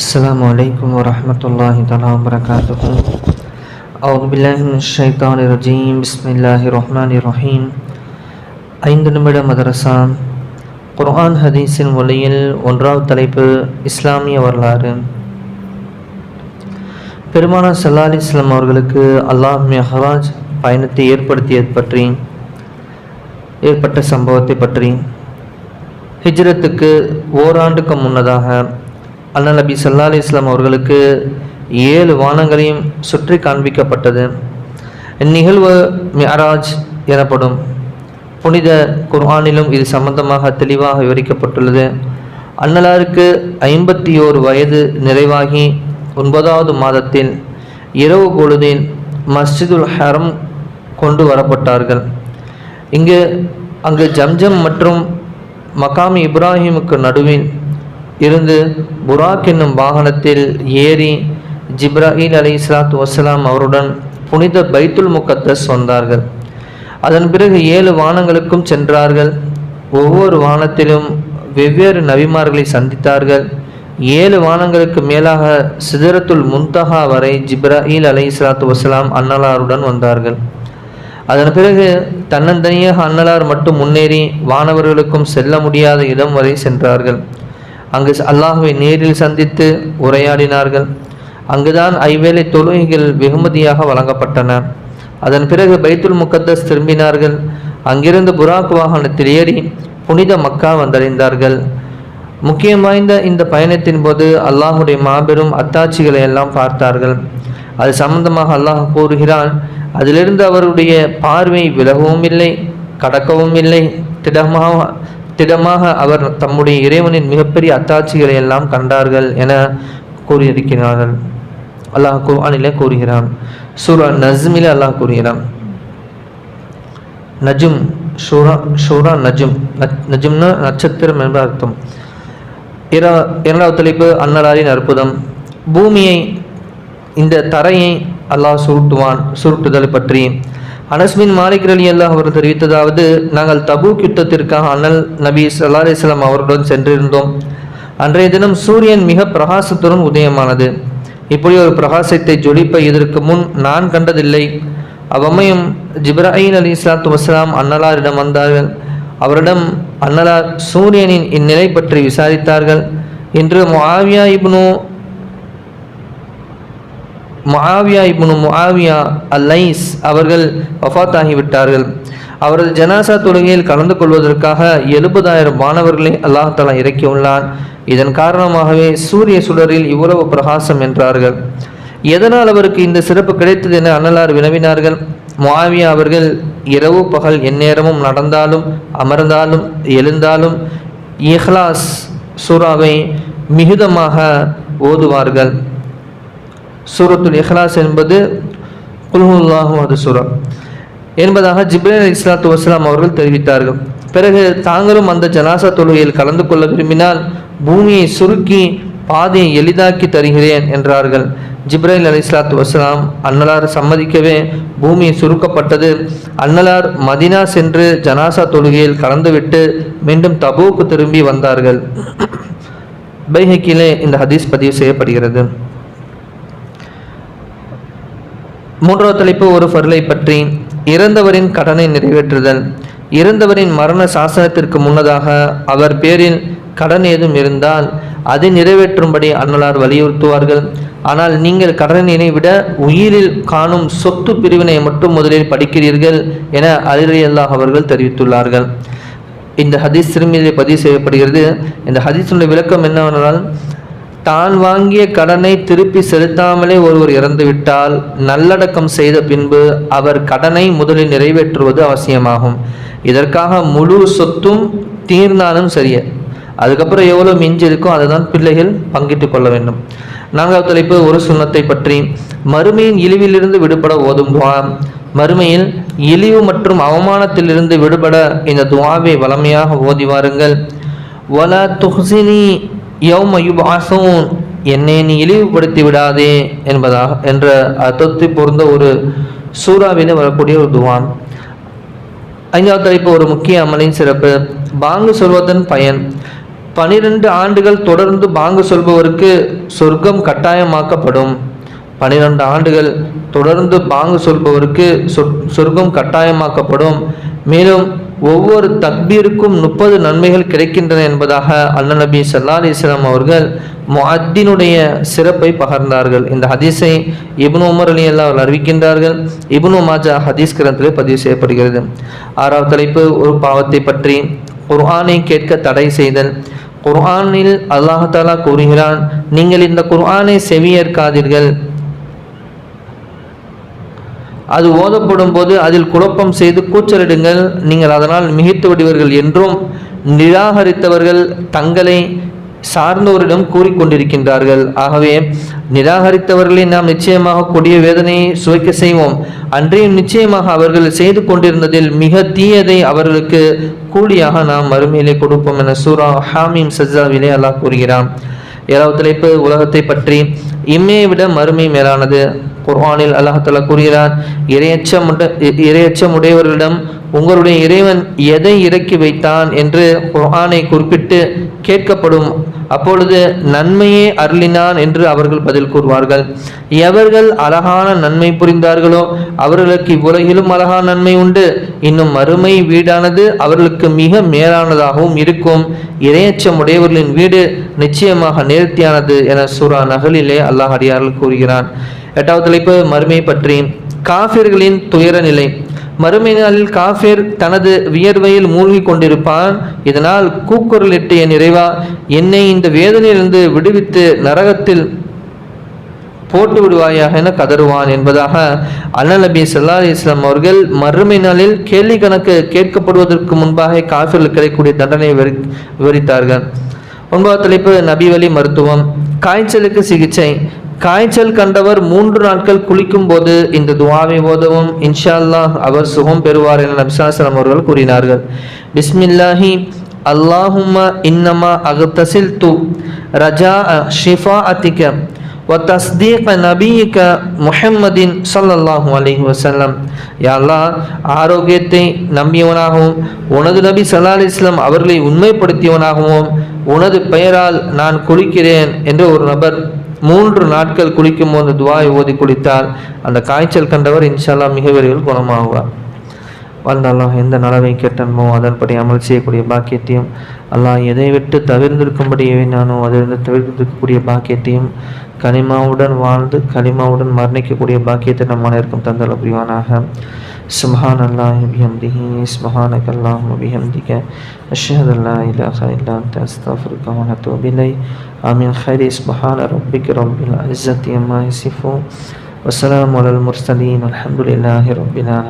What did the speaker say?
السلام عليكم ورحمة الله تعالى وبركاته أعوذ بالله من الشيطان الرجيم بسم الله الرحمن الرحيم ஐந்து நிமிட மதரசா குர்ஆன் ஹதீஸின் மொழியில் ஒன்றாவது தலைப்பு இஸ்லாமிய வரலாறு பெருமானார் சல்லா அலி இஸ்லாம் அவர்களுக்கு அல்லாஹ் மெஹராஜ் பயணத்தை ஏற்படுத்தியது பற்றி ஏற்பட்ட சம்பவத்தை பற்றி ஹிஜ்ரத்துக்கு ஓராண்டுக்கு முன்னதாக அல்லா நபி சல்லா அலி இஸ்லாம் அவர்களுக்கு ஏழு வானங்களையும் சுற்றி காண்பிக்கப்பட்டது. இந்நிகழ்வு மியராஜ் எனப்படும். புனித குர்ஆனிலும் இது சம்பந்தமாக தெளிவாக விவரிக்கப்பட்டுள்ளது. அன்னலாருக்கு ஐம்பத்தி ஓரு வயது நிறைவாகி ஒன்பதாவது மாதத்தில் இரவு பொழுதில் மஸ்ஜிதுல் ஹரம் கொண்டு வரப்பட்டார்கள். இங்கு அங்கு ஜம்ஜம் மற்றும் மகாமி இப்ராஹிமுக்கு நடுவில் இருந்து புராக் என்னும் வாகனத்தில் ஏறி ஜிப்ராஹில் அலி இஸ்லாத்து வசலாம் அவருடன் புனித பைத்துல் முக்கத்தஸ் வந்தார்கள். அதன் பிறகு ஏழு வானங்களுக்கும் சென்றார்கள். ஒவ்வொரு வானத்திலும் வெவ்வேறு நபிமார்களை சந்தித்தார்கள். ஏழு வானங்களுக்கு மேலாக சிதறத்துல் முன்தஹா வரை ஜிப்ராஹில் அலி இஸ்லாத்து வசலாம் அன்னலாருடன் வந்தார்கள். அதன் பிறகு தன்னந்தனியாக அன்னலார் மட்டும் முன்னேறி வானவர்களுக்கும் செல்ல முடியாத இடம் வரை சென்றார்கள். அங்கு அல்லாஹுவை நேரில் சந்தித்து உரையாடினார்கள். அங்குதான் ஐவேளை தொழுகைகள் வெகுமதியாக வழங்கப்பட்டன. அதன் பிறகு பைத்துல் முகத்தஸ் திரும்பினார்கள். அங்கிருந்து புராக் வாகனத்தில் ஏறி புனித மக்கா வந்தடைந்தார்கள். முக்கியம் வாய்ந்த இந்த பயணத்தின் போது அல்லாஹுடைய மாபெரும் அத்தாட்சிகளை எல்லாம் பார்த்தார்கள். அது சம்பந்தமாக அல்லாஹ் கூறுகிறான் அதிலிருந்து அவருடைய பார்வை விலகவும் இல்லை கடக்கவும் இல்லை திடமாக திடமாக அவர் தம்முடைய இறைவனின் மிகப்பெரிய அத்தாட்சிகளை எல்லாம் கண்டார்கள் என கூறியிருக்கிறார்கள். அல்லாஹ் குர்ஆனிலே கூறுகிறான். சூரா நஸ்மிலே அல்லாஹ் கூறுகிறான். நஜும் ஷூரா ஷூரா நஜும் நஜும்னா நட்சத்திரம் என்ற அர்த்தம். இரா இரண்டாவது தலைப்பு அன்னலாரின் அற்புதம். பூமியை இந்த தரையை அல்லாஹ் சுருட்டுவான் சுருட்டுதல் பற்றி. அனஸ்மின் மாலிக் அலி அல்லாஹ் அவர் தெரிவித்ததாவது நாங்கள் தபூக் யுத்தத்திற்காக அண்ணல் நபி சல்லா அலிஸ்லாம் அவருடன் சென்றிருந்தோம். அன்றைய தினம் சூரியன் மிக பிரகாசத்துடன் உதயமானது. இப்படி ஒரு பிரகாசத்தை ஜொலிப்ப இதற்கு முன் நான் கண்டதில்லை. அவ்வமையும் ஜிப்ராஹிம் அலி இஸ்லாத்து வசலாம் அன்னலாரிடம் வந்தார்கள். அவரிடம் அன்னலார் சூரியனின் இந்நிலை பற்றி விசாரித்தார்கள். இன்று Muawiya ibn Muawiya ibn Muawiya அல்லைஸ் அவர்கள் வஃத்தாகிவிட்டார்கள். அவரது ஜனாசா தொழுகையில் கலந்து கொள்வதற்காக எழுபதாயிரம் மாணவர்களை அல்லாஹாலா இறக்கியுள்ளான் இதன் காரணமாகவே சூரிய சுடரில் இவ்வளவு பிரகாசம் என்றார்கள். எதனால் அவருக்கு இந்த சிறப்பு கிடைத்தது என அன்னலார் வினவினார்கள். மாவியா அவர்கள் இரவு பகல் எந்நேரமும் நடந்தாலும் அமர்ந்தாலும் எழுந்தாலும் இஹ்லாஸ் சூறாவை மிகுதமாக ஓதுவார்கள். சூரத்துல் இஹ்லாஸ் என்பது குல்ஹுல்லாஹும் அது சூரா. என்பதாக ஜிப்ரேல் இஸ்லாத்து வஸ்லாம் அவர்கள் தெரிவித்தார்கள். பிறகு தாங்களும் அந்த ஜனாசா தொழுகையில் கலந்து கொள்ள விரும்பினால் பூமியை சுருக்கி பாதையை எளிதாக்கி தருகிறேன் என்றார்கள். ஜிப்ரைல் அலி இஸ்லாத்து வஸ்லாம் அன்னலார் சம்மதிக்கவே பூமி சுருக்கப்பட்டது. அன்னலார் மதினா சென்று ஜனாசா தொழுகையில் கலந்துவிட்டு மீண்டும் தபூக்கு திரும்பி வந்தார்கள். பைஹக்கிலே இந்த ஹதீஸ் பதிவு செய்யப்படுகிறது. மூன்றாவது தலைப்பு ஒரு பொருளை பற்றி. இறந்தவரின் கடனை நிறைவேற்றுதல். இறந்தவரின் மரண சாசனத்திற்கு முன்னதாக அவர் பேரில் கடன் ஏதும் இருந்தால் அதை நிறைவேற்றும்படி அன்னலார் வலியுறுத்துவார்கள். ஆனால் நீங்கள் கடனினை விட உயிரில் காணும் சொத்து பிரிவினை மட்டும் முதலில் படிக்கிறீர்கள் என அலிரலி அவர்கள் தெரிவித்துள்ளார்கள். இந்த ஹதீஸ் திரும்பியிலே பதிவு செய்யப்படுகிறது. இந்த ஹதீஸுடைய விளக்கம் என்னவென்றால் தான் வாங்கிய கடனை திருப்பி செலுத்தாமலே ஒருவர் இறந்துவிட்டால் நல்லடக்கம் செய்த பின்பு அவர் கடனை முதலில் நிறைவேற்றுவது அவசியமாகும். இதற்காக முழு சொத்தும் தீர்ந்தாலும் சரியே. அதுக்கப்புறம் எவ்வளோ மிஞ்சி இருக்கோ அதை தான் பிள்ளைகள் பங்கிட்டு கொள்ள வேண்டும். நான்காவது தலைப்பு ஒரு சுண்ணத்தை பற்றி. மறுமையின் இழிவிலிருந்து விடுபட ஓதும் துவா. மறுமையில் இழிவு மற்றும் அவமானத்திலிருந்து விடுபட இந்த துவாவை வளமையாக ஓதி வாருங்கள். வல துஹ்சினி யௌம யுபாசூன் என்னை நீ இழிவுபடுத்தி விடாதே என்பதாக என்ற அர்த்தத்தை பொருந்த ஒரு சூறாவிலே வரக்கூடிய ஒரு துவான். ஐந்தாவது தலைப்பு ஒரு முக்கிய அமலின் சிறப்பு. பாங்கு சொல்வதன் பயன். பனிரெண்டு ஆண்டுகள் தொடர்ந்து பாங்கு சொல்பவருக்கு சொர்க்கம் கட்டாயமாக்கப்படும். பனிரெண்டு ஆண்டுகள் தொடர்ந்து பாங்கு சொல்பவருக்கு சொர்க்கம் கட்டாயமாக்கப்படும். மேலும் ஒவ்வொரு தக்பீருக்கும் முப்பது நன்மைகள் கிடைக்கின்றன என்பதாக அல்ல நபி சல்லா அலிஸ்லாம் அவர்கள் முஹத்தினுடைய சிறப்பை பகர்ந்தார்கள். இந்த ஹதீஸை இப்னு உமர் அலி அல்லா அவர்கள் அறிவிக்கின்றார்கள். இப்னு மாஜா ஹதீஸ் கிரந்திலே பதிவு செய்யப்படுகிறது. ஆறாவது தலைப்பு ஒரு பாவத்தை பற்றி. குர்ஆனை கேட்க தடை செய்தல். குர்ஆனில் அல்லாஹாலா கூறுகிறான் நீங்கள் இந்த குர்ஆனை செவியேற்காதீர்கள் அது ஓதப்படும் போது அதில் குழப்பம் செய்து கூச்சலிடுங்கள். நீங்கள் அதனால் மிகித்து விடுவீர்கள் என்றும் நிராகரித்தவர்கள் தங்களை சார்ந்தோரிடம் கூறிக்கொண்டிருக்கின்றார்கள் ஆகவே நிராகரித்தவர்களை நாம் நிச்சயமாக கொடிய வேதனையை சுவைக்க செய்வோம். அன்றையும் நிச்சயமாக அவர்கள் செய்து கொண்டிருந்ததில் மிக தீயதை அவர்களுக்கு கூலியாக நாம் மறுமையிலே கொடுப்போம் என சூரா ஹாமீம் சஜாவிலே அல்லாஹ் கூறுகிறான். ஏழாவது தலைப்பு உலகத்தை பற்றி. இம்மையை விட மறுமை மேலானது. குர்ஆனில் அல்லாஹால கூறுகிறார் இரையச்சம் இரையச்சம் உடையவர்களிடம் உங்களுடைய இறைவன் எதை இறக்கி வைத்தான் என்று குர்ஆனை குறிப்பிட்டு கேட்கப்படும் அப்பொழுது நன்மையே அருளினான் என்று அவர்கள் பதில் கூறுவார்கள். எவர்கள் அழகான நன்மை புரிந்தார்களோ அவர்களுக்கு இவ்வுலகிலும் அழகான நன்மை உண்டு. இன்னும் மறுமை வீடானது அவர்களுக்கு மிக மேலானதாகவும் இருக்கும். இரையச்சம் உடையவர்களின் வீடு நிச்சயமாக நேர்த்தியானது என சூரா நகலிலே அல்லாஹ் அடியார்கள் கூறுகிறான். எட்டாவது தலைப்பு மறுமை பற்றி. காஃபிர்களின் துயர நிலை மறுமை நாளில் காஃபிர் தனது வியர்வையில் மூழ்கி கொண்டிருப்பான். இதனால் கூக்குரலிட்டு என் நிறைவா என்னை இந்த வேதனையிலிருந்து விடுவித்து நரகத்தில் போட்டு விடுவாயாக என கதறுவான் என்பதாக அண்ணல் நபி சல்லா இஸ்லாம் அவர்கள் மறுமை நாளில் கேள்வி கணக்கு கேட்கப்படுவதற்கு முன்பாக காஃபிர்கள் கிடைக்கக்கூடிய தண்டனை விவரித்தார்கள். ஒன்பதாவது தலைப்பு நபி வழி மருத்துவம். காய்ச்சலுக்கு சிகிச்சை. காய்ச்சல் கண்டவர் மூன்று நாட்கள் குளிக்கும் போது இந்த துவாவை ஓதவும் இன்ஷா அல்லாஹ் அவர் சுகம் பெறுவார் என நபிசாசலம் அவர்கள் கூறினார்கள் பிஸ்மில்லாஹி அல்லாஹும்ம இன்னமா அகத்தசில் து ரஜா ஷிஃபா அத்திக وتصديق نبيك முஹம்மதின் சல்லல்லாஹு அலைஹி வசல்லம் யாழ்லா ஆரோக்கியத்தை நம்பியவனாகவும் உனது நபி சல்லா அலிஸ்லாம் அவர்களை உண்மைப்படுத்தியவனாகவும் உனது பெயரால் நான் குளிக்கிறேன் என்று ஒரு நபர் மூன்று நாட்கள் குளிக்கும் போது துவாய் ஓதி குளித்தால் அந்த காய்ச்சல் கண்டவர் இன்ஷால்லா மிக விரைவில் குணமாகுவார். வல்ல அல்லாஹ் எந்த நலவை கேட்டனமோ அதன்படி அமல் செய்யக்கூடிய பாக்கியத்தையும் அல்லாஹ் எதை விட்டு தவிர்ந்திருக்கும்படியே நானும் அதிலிருந்து தவிர்த்திருக்கக்கூடிய பாக்கியத்தையும் கனிமாவுடன் வாழ்ந்து கனிமாவுடன் மரணிக்கக்கூடிய பாக்கியத்தை நம் அனைவருக்கும் தந்தல புரிவானாக. சுபஹான் அல்லாஹ் பிஹம்திஹி சுபஹானக் அல்லாஹ் பிஹம்திக. அஷ்ஹது அல்லா இலாஹா இல்லா அன்த அஸ்தஃபிருக வ அத்தூபு இலை ஆமீன். ஹைரி சுபஹான ரப்பிக ரப்பில் இஸ்ஸத்தி அம்மா யசிஃபூன். வஸ்ஸலாமு அலல் முர்ஸலீன் அல்ஹம்துலில்லாஹி ரப்பில்